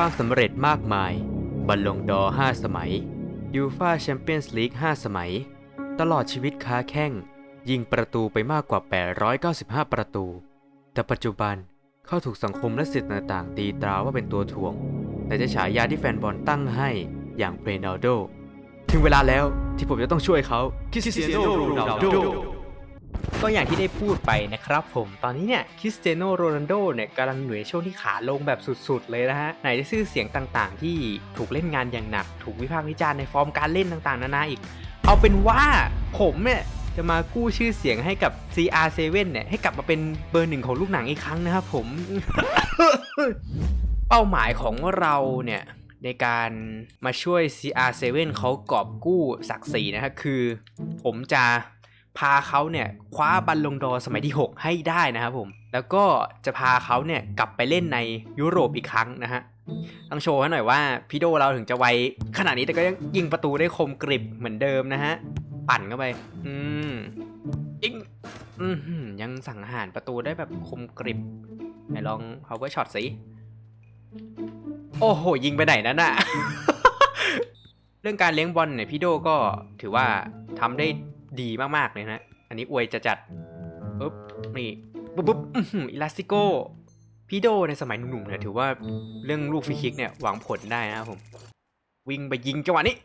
ความสำเร็จมากมาย บอลลงดอ 5 สมัย ยูฟาแชมเปี้ยนส์ลีก 5 สมัย ตลอดชีวิตค้าแข้ง ยิงประตูไปมากกว่า 895 ประตู แต่ปัจจุบันเขาถูกสังคมและสื่อต่างๆ ตีตราว่าเป็นตัวถ่วง แต่จะฉายาที่แฟนบอลตั้งให้อย่างเรนัลโด ถึงเวลาแล้วที่ผมจะต้องช่วยเขาคริสเตียโนโรนัลโด ก็อย่างที่ได้พูดไปนะครับผมตอนนี้เนี่ยคริสเตียโนโรนัลโดเนี่ยกำลังเหน่วยช่วงที่ขาลงแบบสุดๆ เลยนะฮะ ไหนจะชื่อเสียงต่างๆ ที่ถูกเล่นงานอย่างหนัก ถูกวิพากษ์วิจารณ์ในฟอร์มการเล่นต่างๆ นานาอีก เอาเป็นว่าผมเนี่ยจะมากู้ชื่อเสียงให้กับ CR7 เนี่ยให้กลับมาเป็นเบอร์หนึ่งของลูกหนังอีกครั้งนะครับผม เป้าหมายของเราเนี่ยในการมาช่วย CR7 เขากอบกู้ศักดิ์ศรีนะครับคือ ผมจะ พาเขาเนี่ยคว้าบัลลงดอร์สมัยที่ 6 ให้ได้นะครับผม แล้วก็จะพาเขาเนี่ยกลับไปเล่นในยุโรปอีกครั้งนะฮะต้องโชว์ให้หน่อยว่าพี่โดเราถึงจะไวขนาดนี้แต่ก็ยังยิงประตูได้คมกริบเหมือนเดิมนะฮะ ปั่นเข้าไป อืมยิงอือหือยังสั่งหารประตูได้แบบคมกริบไหนลอง power shot สิ โอ้โห ยิงไปไหนนั่นน่ะเรื่องการเลี้ยงบอลเนี่ยพี่โดก็ถือว่าทำได้ ดีมากๆเลยนะ อันนี้อวยจะจัดปุ๊บนี่ปุ๊บปุ๊บอิลาสติโกพี่โดในสมัยหนุ่มๆเนี่ยถือว่าเรื่องลูกฟรีคิกเนี่ยหวังผลได้นะครับผม วิ่งไปยิงจังหวะนี้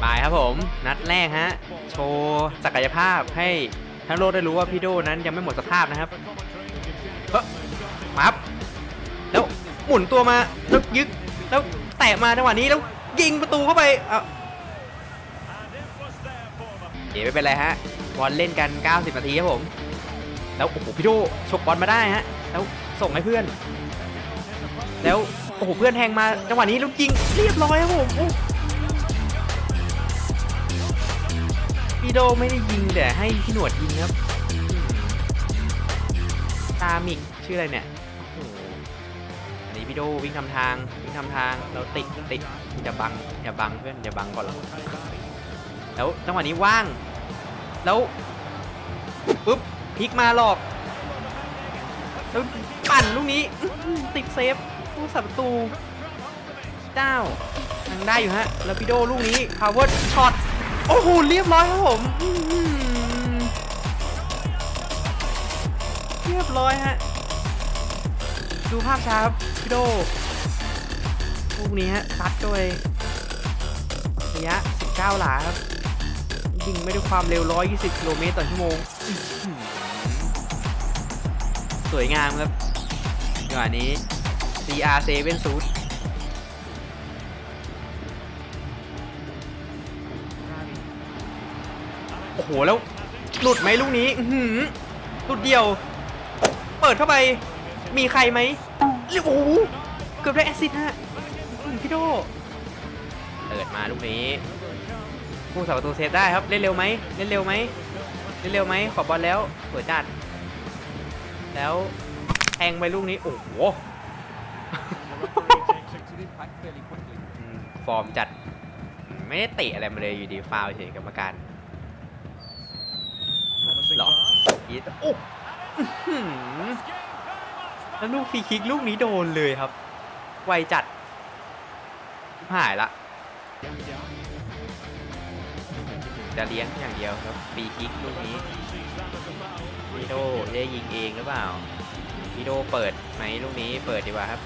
ไปครับผม นัดแรกฮะ โชว์ศักยภาพให้ทั้งโลกได้รู้ว่าพี่โดนั้นยังไม่หมดสภาพนะครับเฮ้ยมาครับแล้วหมุนตัวมาแล้วยึกแล้วแตะมาจังหวะนี้แล้วยิงประตูเข้าไปเอา เดี๋ยวไม่เป็นไรฮะบอลเล่นกัน 90 นาทีครับผม แล้วโอ้โหพี่โดฉกบอลมาได้ฮะ แล้วส่งให้เพื่อน แล้วโอ้โหเพื่อนแทงมาจังหวะนี้ล้วยิงเรียบร้อยครับผมโอ้พี่โดไม่ได้ยิงแต่ให้พี่หนวดยิงครับตามิกชื่ออะไรเนี่ยอันนี้พี่โดวิ่งทำทางวิ่งทำทางเราติดติดอย่าบังอย่าบังเพื่อนอย่าบังก่อนเรา แล้วจังหวะนี้ว่าง แล้วปุ๊บพลิกมาหลอกแล้วปั่นลูกนี้ติดเซฟผู้สับประตูเจ้ายังได้อยู่ฮะ แล้วพิโดลูกนี้ power shot โอ้โหเรียบร้อยครับผมอื้อหือเรียบร้อยฮะ ดูภาพช้าครับพิโดลูกนี้ฮะซัดด้วยระยะ 19 หลาครับ ยิงไม่ด้วยความเร็ว 120 กิโลเมตรต่อชั่วโมง สวยงามครับจังหวะนี้ CR7 ซูดโอ้โห แล้ว หลุดไหมลูกนี้หือหลุดเดียว เปิดเข้าไป มีใครไหมโอ้โห เกือบได้แอซิสต์ฮะพี่โดเปิดมาลูกนี้ ผู้สาประตูเซฟได้ครับ เล่นเร็วไหมเล่นเร็วไหมเล่นเร็วไหมขอบอลแล้วสวยจัด แล้วแทงไปลูกนี้ โอ้โห ฟอร์มจัด ไม่ได้เตะอะไรมาเลยอยู่ดีฟาวเฉยกรรมการหรอยีโอ้แล้วลูกฟรีคิกลูกนี้โดนเลยครับ ไวจัด หายละ จะเลี้ยงอย่างเดียวครับฟรีคิกลูกนี้พี่โดได้ยิงเองหรือเปล่าพี่โดเปิดไหมลูกนี้เปิดดีกว่าครับ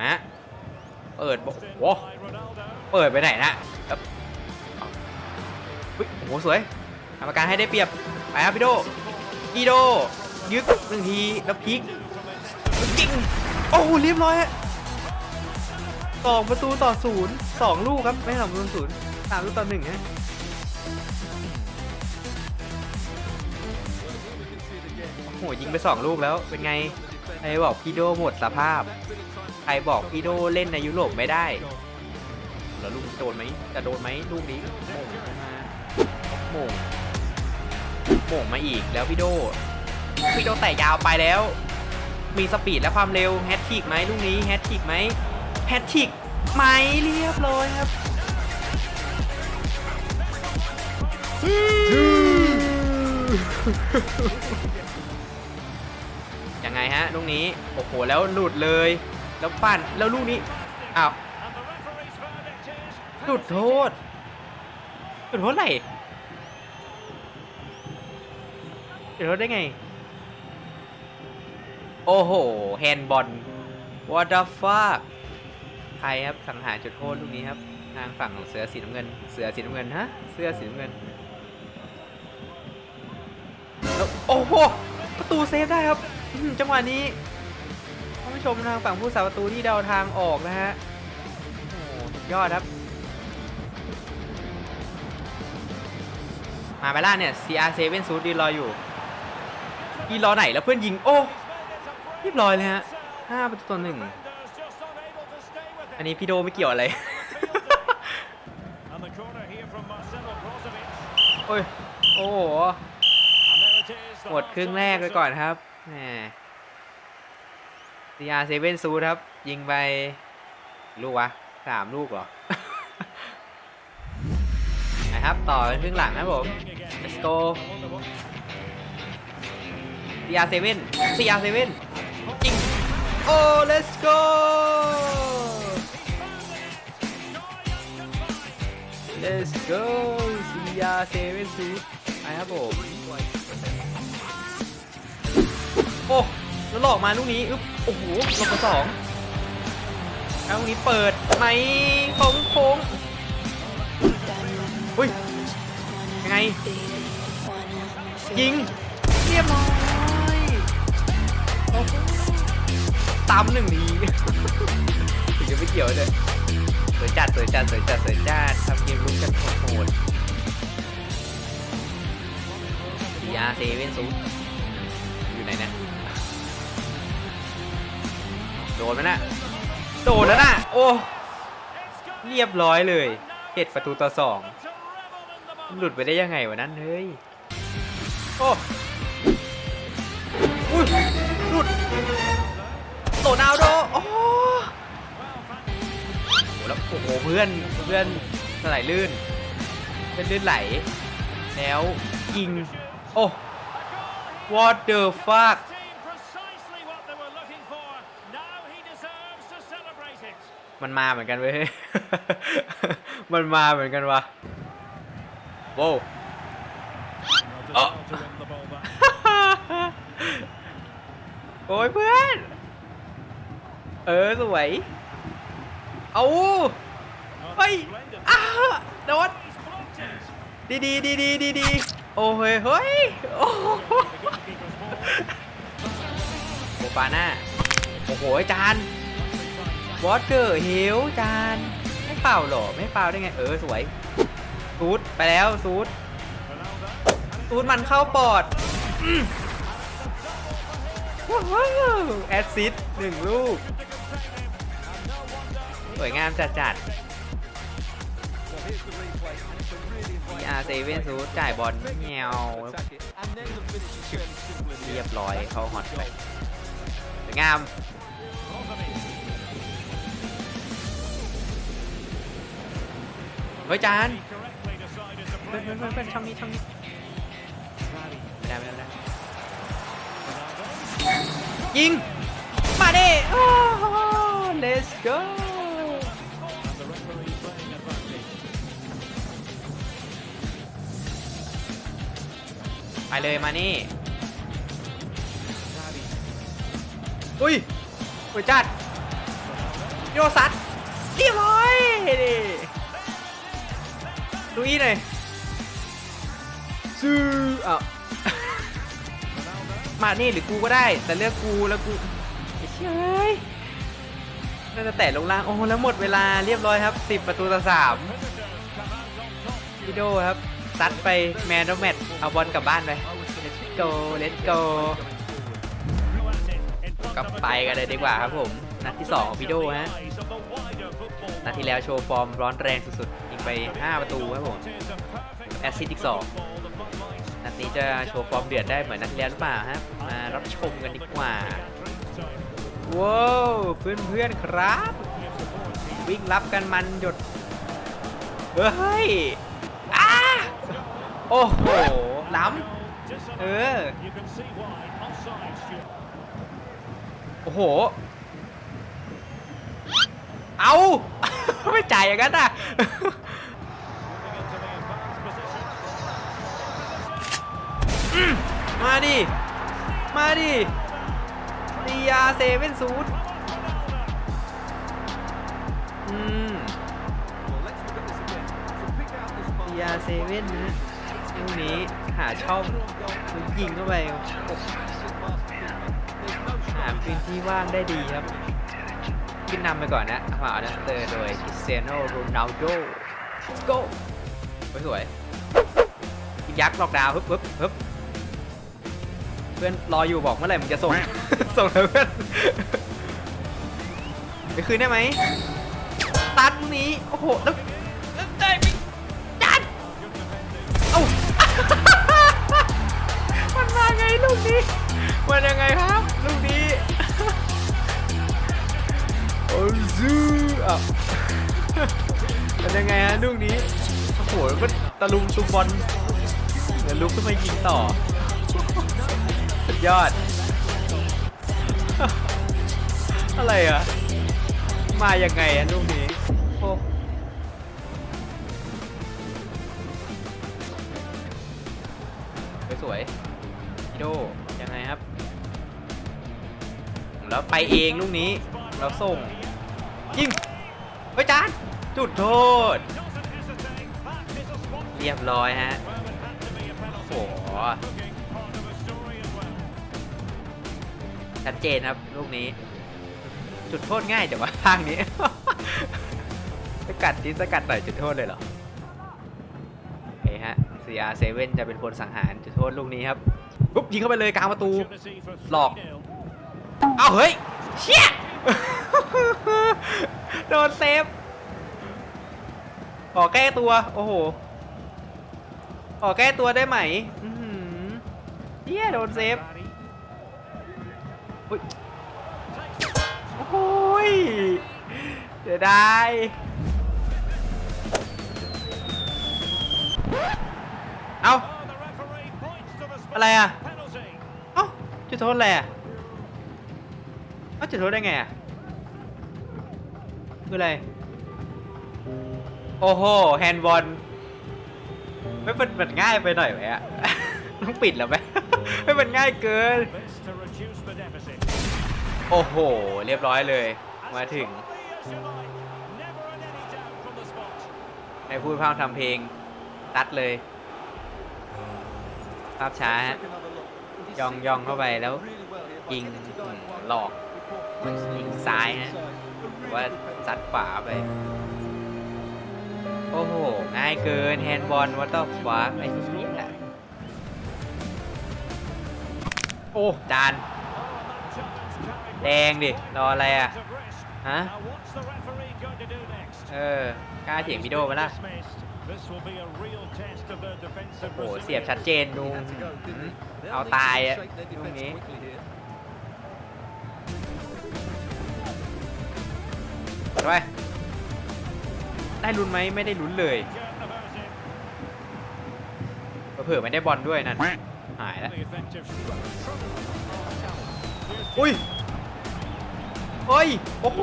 มาเปิดบอกโอ้โหเปิดไปไหนนะครับเฮ้ยโอ้โหสวยกรรมการให้ได้เปรียบไปครับพี่โดพี่โดยึดหนึ่งทีแล้วพลิกยิงโอ้โหเรียบร้อยฮะสองประตูต่อศูนย์สองลูกครับไม่สองประตูศูนย์ สามลูกต่อหนึ่งฮะโอ้โหยิงไปสองลูกแล้วเป็นไงใครบอกพี่โดหมดสภาพใครบอกพี่โดเล่นในยุโรปไม่ได้ แล้วลูกโดนไหมจะโดนไหมลูกนี้โมงมาโมงโมงมาอีกแล้วพี่โดพี่โดแต่ยาวไปแล้ว มีสปีดและความเร็วแฮตทริกไหมลูกนี้แฮตทริกไหมแฮตทริกไหมเรียบร้อยครับ ยังไงฮะลูกนี้ โอ้โห แล้วหลุดเลย แล้วปั่น แล้วลูกนี้ อ้าวจุดโทษจุดโทษไหนจุดโทษได้ไง โอ้โห แฮนด์บอล what the fuck ใครครับสังหารจุดโทษลูกนี้ครับ ทางฝั่งของเสือสีน้ำเงิน เสือสีน้ำเงินฮะ เสื้อสีน้ำเงินแล้ว โอ้โห ประตูเซฟได้ครับจังหวะนี้ท่านผู้ชมทางฝั่งผู้สาประตูที่เดาทางออกนะฮะ โอ้สุดยอดครับ มาไปล่าเนี่ย CR7 ซูดดีรออยู่ยีรอไหนแล้วเพื่อนยิง โอ้เรียบร้อยเลยฮะห้าประตูต่อหนึ่งอันนี้พี่โดไม่เกี่ยวอะไร โอ้ย โอ้ หมดครึ่งแรกไปก่อนครับแหม CR7 ซูดครับ ยิงไป ลูกวะสามลูกเหรอ นะครับต่อเป็นครึ่งหลังนะครับผม let's go CR7 CR7 จริง โอ้ let's go let's go CR7 ซูดไปครับผม โอ้แล้วหลอกมาลูกนี้อึ๊บโอ้โหหลอกมาสองแล้วลูกนี้เปิดไหมโค้งโค้งอุ้ยยังไง ยิงเรียบร้อยโอ้โหตามหนึ่งทีถึงจะไม่เกี่ยวเลยสวยจัดสวยจัดสวยจัดสวยจัดทำเกมลุ้นกันโหดๆ CR7 ซูอยู่ โดนไหมนะโดนแล้วนะโอ้เรียบร้อยเลยเจ็ดประตูต่อสองหลุดไปได้ยังไงวะนั้นเฮ้ยโอ้อุ้ยหลุดโรนัลโดโอ้โหแล้วโอ้โหเพื่อนเพื่อนสไลลื่นเพื่อนลื่นไหลแล้วยิงโอ้ what the fuck มันมาเหมือนกันเว้ย มันมาเหมือนกันวะโว้วโอ้ยเพื่อน เออสวย เอาเฮ้ยอ้าโดนดีดีดีดีดีดีโอ้เฮ้ยเฮ้ยโอ้โหโอปาหน้า โอ้โหจาน วอเตอร์เฮลจาน ไม่เป่าหรอ ไม่เป่าได้ไง เออ สวย ซูดไปแล้ว ซูดซูดมันเข้าปอดแอดซิดหนึ่งลูก สวยงามจัดจัด CR7 ซูดจ่ายบอลเงียวเรียบร้อย เขาฮอตไปสวยงาม เฮ้ยจานเพื่อนเพื่อนเพื่อนเพื่อนช่องนี้ช่องนี้ไม่ได้ไม่ได้ไม่ได้ยิง มาดิโอ้ let's go ไปเลยมานี่ อุ้ยสวยจัดโยซัดเรียบร้อยดิ ดูอีหน่อยซื้ออ้าวมานี่หรือกูก็ได้ แต่เลือกกูแล้วกูไอ้เชยน่าจะแตะลงล่าง โอ้แล้วหมดเวลาเรียบร้อยครับ 10 ประตูต่อ3พี่โดครับซัดไปแมนแมทเอาบอลกลับบ้านไป let's go let's go ก็ไปกันเลยดีกว่าครับผม นัดที่2ของพี่โดฮะ นัดที่แล้วโชว์ฟอร์มร้อนแรงสุดๆยิง ไป 5 ประตูครับผมแอสซิสต์อีก2นัดนี้จะโชว์ฟอร์มเดือดได้เหมือนนัดที่แล้วหรือเปล่าฮะ มารับชมกันดีกว่าว้าวเพื่อนๆครับ วิ่งรับกันมันหยด เฮ้ยอ้าโอ้โห ล้ำ เออ โอ้โห เอา ไม่จ่ายอย่างนั้นอะ มาดิ มาดิดีอาเซเว่นศูนย์อืมดีอาเซเว่นนะลูกนี้หาช่องยิงเข้าไปหาพื้นที่ว่างได้ดีครับขึ้นนำไปก่อนนะมาอัลสเตอร์โดยคริสเตียโนโรนัลโด let's go สวยยักษ์ล็อกดาวน์ฮึบฮึบฮึบ เพื่อนรออยู่บอกเมื่อไหร่มึงจะส่ง ส่งเลยเพื่อนไปคืนได้ไหมตัดลูกนี้โอ้โหแล้วแล้วได้ไหมจัดเอ้า มันมาไงลูกนี้มันยังไงครับลูกนี้โอ้ซูอะมันยังไงฮะลูกนี้โอ้โหก็ตะลุมตุมบอลเดี๋ยวลุกขึ้นมายิงต่อ สุดยอด อะไรอะ มายังไงอะลูกนี้โอ้สวยๆพี่โดยังไงครับ แล้วไปเองลูกนี้ เราส่ง ยิงไปจานจุดโทษ เรียบร้อยฮะโอ้โห ชัดเจนครับลูกนี้ จุดโทษง่ายแต่ว่าทางนี้ สกัดทีสกัดหน่อยจุดโทษเลยเหรอโอเคฮะ CR7 จะเป็นคนสังหารจุดโทษลูกนี้ครับปุ๊บยิงเข้าไปเลยกลางประตูหลอกเอาเฮ้ยเชี่ยโดนเซฟขอแก้ตัว โอ้โหขอแก้ตัวได้ไหมเชี่ยโดนเซฟ อุ๊ยโอ้ยเดี๋ยวได้เอาอะไรอะเอ้าจุดโทษอะไรอะเอ้าจุดโทษได้ไงอะคืออะไร โอ้โห แฮนด์บอลไม่เป็นมันง่ายไปหน่อยไหมอะ ต้องปิดแล้วไหมไม่เป็นง่ายเกิน โอ้โห เรียบร้อยเลย มาถึง ให้พูดพร่ำทำเพลง ตัดเลย ภาพช้าฮะยองยองเข้าไปแล้วยิงหลอกยิงซ้ายฮะหรือว่าซัดขวาไป โอ้โห ง่ายเกิน แฮนด์บอลวัตเตอร์ฟาไอ้เหี้ยโอ้จาน แดงดิ รออะไรอะ ฮะ เออ กล้าเถียงวิดีโอมาล่ะโอ้โห เสียบชัดเจนดูอืมเอาตายอะตรงนี้ไปได้ลุ้นไหมไม่ได้ลุ้นเลยเผื่อๆไม่ได้บอลด้วยนั่น หายแล้ว อุ้ย เฮ้ย โอ้โห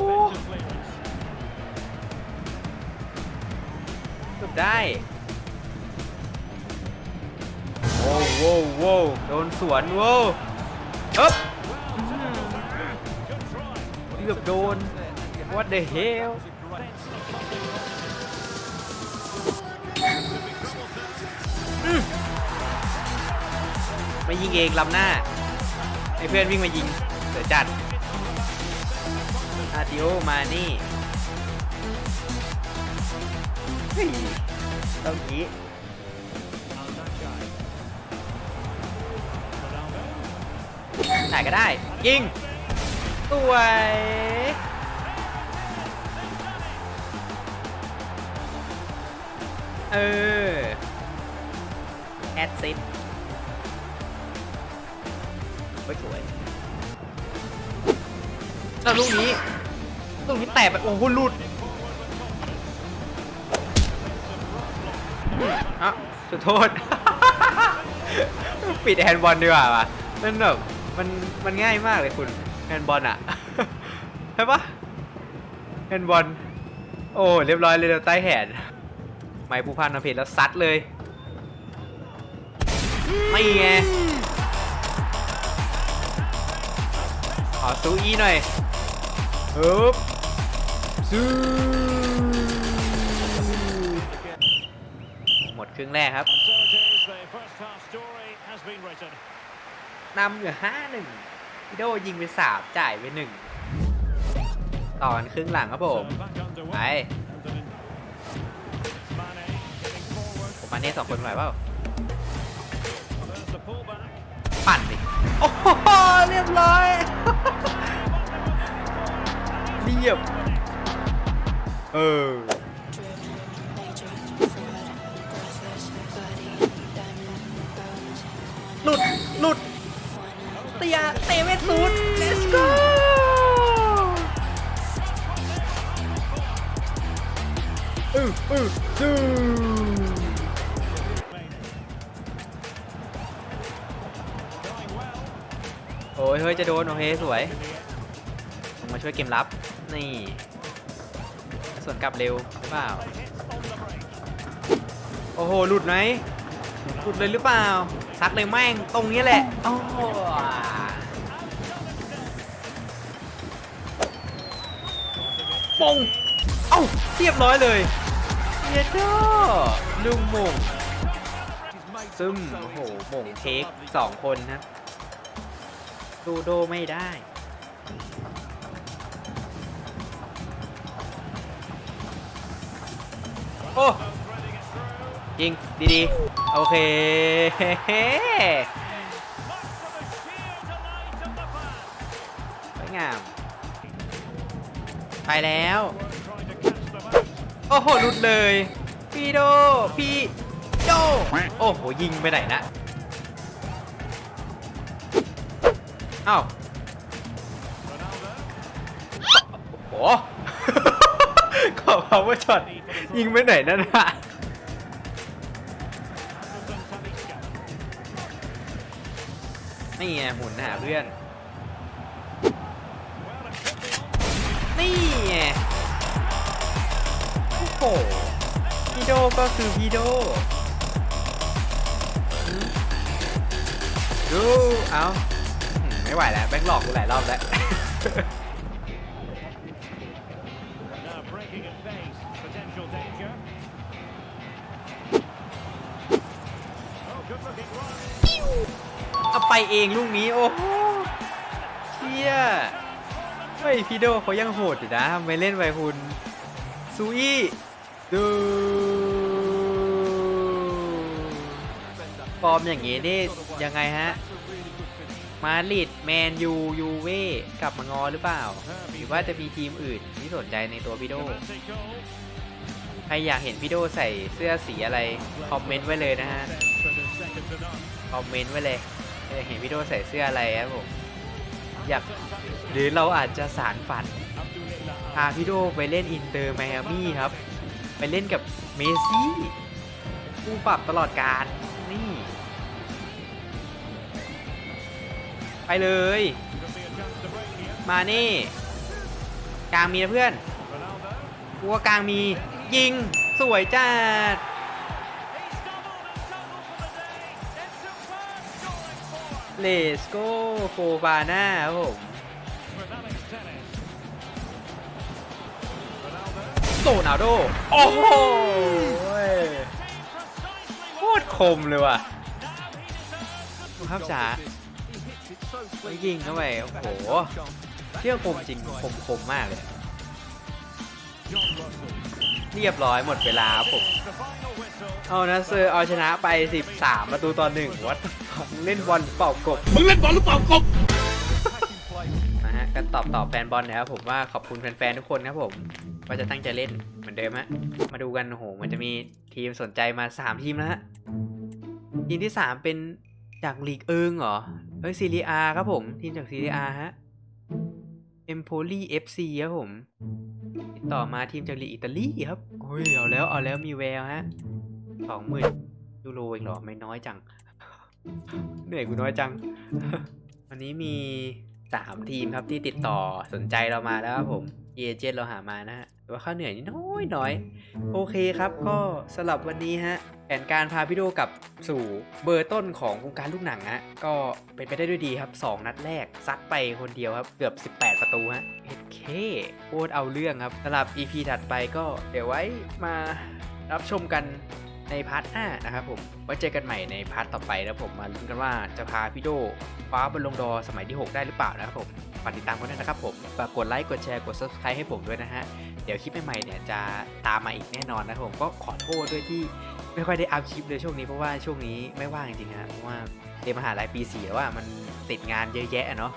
เกือบได้ โว้วโว้วโว้วโดนสวนโว้วอึ๊บเกือบโดน what the hell อืมมายิงเองลำหน้าให้เพื่อนวิ่งมายิงเสือจัด อาติโอมานี่เฮ้ยต้องยี้ไหนก็ได้ ยิงสวยเออ แอดซิดไม่สวยแล้วลูกนี้ ลูกนี้แตกไปโอ้โหหลุดอะจุดโทษ ปิดแฮนด์บอลดีกว่าว่ะมันแบบมันมันง่ายมากเลยคุณแฮนด์บอลอะใช่ปะแฮเล่นบอลโอ้เรียบร้อยเลยเดี๋ยวใต้แขนไม้ผู้พันมาเพจแล้วซัดเลย ไม่ไงขอซูอีหน่อยฮึบ หมดครึ่งแรกครับ So it is, the first half story has been written. นำอยู่ห้าหนึ่งพี่โดยิงไปสามจ่ายไปหนึ่งต่อกันครึ่งหลังครับผมไปผมมาเน่สองคนไหวเปล่าปั่นดิโอ้โหเรียบร้อยเรียบ เออ หลุด หลุด เตียเตะเวทซูด let's go อืออือดู Going well. โอ้ยเฮ้ย จะโดน โอเค สวยผมมาช่วยเกมรับ นี่ ส่วนกลับเร็วหรือเปล่า โอ้โห หลุดไหมหลุดเลยหรือเปล่า ซัดเลยแม่ง ตรงนี้แหละ โอ้โหปงเอ้าเรียบร้อยเลยเยดโดลุงมงซึมโอ้โหหมงเทคสองคนนะดูโดไม่ได้ โอ้ยิงดีๆ โอเค สวยงาม ไปแล้ว โอ้โหลุดเลย พี่โด พี่โด โอ้โห ยิงไปไหนนะอ้าวโอ้โห ขอ power shot ยิงไปไหนนั่นน่ะนี่ไงหมุนหาเพื่อน นี่ไงโอ้โหพี่โดก็คือพี่โดดูเอาไม่ไหวแล้วแบงค์หลอกกูหลายรอบแล้ว ไปเองลูกนี้ โอ้โหเชี่ยเฮ้ยพี่โดเขายังโหดอยู่นะทำไมเล่นไปคุณซูอี้ดูฟอร์มอย่างงี้นี่ยังไงฮะ มาดริดแมนยูยูเว่กลับมางอหรือเปล่า หรือว่าจะมีทีมอื่นที่สนใจในตัวพี่โด ใครอยากเห็นพี่โดใส่เสื้อสีอะไร คอมเมนต์ไว้เลยนะฮะ คอมเมนต์ไว้เลย อยากเห็นพี่โดใส่เสื้ออะไรครับผมอยากหรือเราอาจจะสารฝันพาพี่โดไปเล่นอินเตอร์ไมอามี่ครับ ไปเล่นกับเมซี่ผู้ปรับตลอดการนี่ ไปเลย มานี่ กลางมีนะเพื่อนกูว่ากลางมียิงสวยจัด เลสโก้โฟบาน่าครับผมโซนาโด โอ้โหโคตรคมเลยว่ะ now he deserves ดูภาพช้าไม่ยิงเข้าไปโอ้โห เที่ยวคมจริงคมคมมากเลย เรียบร้อยหมดเวลาครับผม เอานะเซอร์เอาชนะไป 13 ประตูต่อหนึ่งวัด เล่นบอลเป่ากบ มึงเล่นบอลหรือเปล่ากบนะฮะกันตอบตอบแฟนบอลนะครับผมว่าขอบคุณแฟนๆทุกคนครับผมว่าจะตั้งใจเล่นเหมือนเดิมฮะมาดูกันโอ้โหมันจะมีทีมสนใจมา 3 ทีมแล้วฮะทีมที่ 3 เป็นจากลีกเอิงเหรอเฮ้ยซีเรียครับผม ทีมจากซีเรียฮะเอ็มโพลีเอฟซีครับผมติดต่อมาทีมจากลีกอิตาลีครับโอ้ยเอาแล้วเอาแล้วมีแววฮะสองหมื่นยูโรเองเหรอไม่น้อยจัง เหนื่อยกูน้อยจัง วันนี้มี3ทีมครับที่ติดต่อสนใจเรามาแล้วครับผมเอเจนเราหามานะฮะแต่ว่าค่าเหนื่อยนี่น้อยน้อยโอเคครับ ก็สำหรับวันนี้ฮะแผนการพาพี่โดกลับสู่เบอร์ต้นของวงการลูกหนังฮะก็เป็นไปได้ด้วยดีครับ 2 นัดแรก ซัดไปคนเดียวครับ เกือบ 18 ประตูฮะเฮดเคโคตรเอาเรื่องครับสำหรับ EP ถัดไปก็เดี๋ยวไว้มารับชมกัน ในพาร์ท5นะครับผมไว้เจอกันใหม่ในพาร์ทต่อไปแล้วผมมาลุ้นกันว่าจะพาพี่โดคว้าบอลลงดอสมัยที่ 6 ได้หรือเปล่านะครับผมฝากติดตามกันด้วยนะครับผมฝากกดไลค์กดแชร์กด subscribe ให้ผมด้วยนะฮะเดี๋ยวคลิปใหม่ๆเนี่ยจะตามมาอีกแน่นอนนะครับผมก็ขอโทษด้วยที่ไม่ค่อยได้อัพคลิปเลยช่วงนี้เพราะว่าช่วงนี้ไม่ว่างจริงๆนะเพราะว่าเรียนมหาลัยปี4แล้วว่ามันติดงานเยอะแยะเนาะ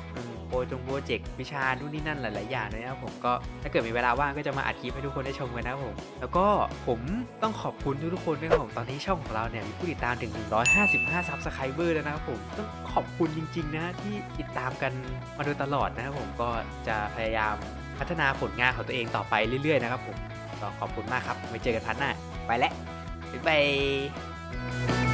โปรจงโปรเจกต์วิชานู่นนี่นั่นหลาย ๆ อย่างเลยนะครับผมก็ถ้าเกิดมีเวลาว่างก็จะมาอัดคลิปให้ทุกคนได้ชมกันนะครับผม แล้วก็ผมต้องขอบคุณทุกๆคนด้วยนะครับผมตอนนี้ช่องของเราเนี่ยมีผู้ติดตามถึง 155ซับสไครเบอร์แล้วนะครับผมต้องขอบคุณจริง ๆ นะที่ติดตามกันมาโดยตลอดนะครับผมก็จะพยายามพัฒนาผลงานของตัวเองต่อไปเรื่อย ๆ นะครับผมก็ขอบคุณมากครับไว้เจอกันพัดหน้าไปแล้วบ๊ายบาย